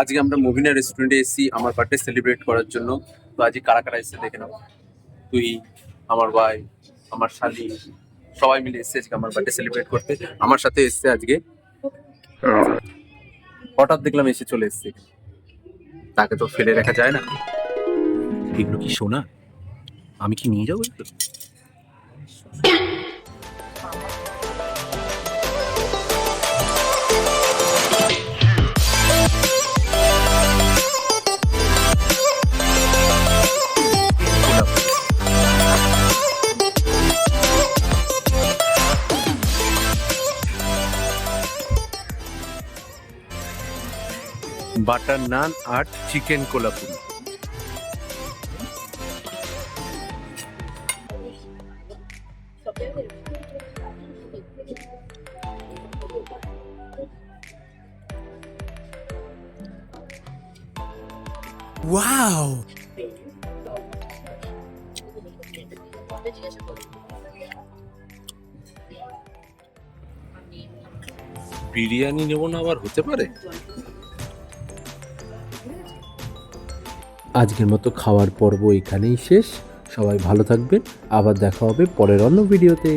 আজকে আমরা মুভিনা রেস্টুরেন্টে এসেছি, আমার বার্থডে সেলিব্রেট করার জন্য। তো আজকে কারা কারা এসেছে দেখে নাও? তুই, আমার ভাই আমার শালি, সবাই মিলে এসেছে আজকে আমার বার্থডে সেলিব্রেট করতে। আমার সাথে এসেছে আজকে। হঠাৎ দেখলাম এসে চলে এসেছে। তাকে তো ফেলে রাখা যায় না। এগুলো কি সোনা? আমি কি নিয়ে যাব বাটার নান আর চিকেন কোলাপুরি ওয়াও বিরিয়ানি নেব না আবার হতে পারে? আজকের মতো খাওয়ার পর্ব এখানেই শেষ। সবাই ভালো থাকবেন। আবার দেখা হবে পরের অন্য ভিডিওতে।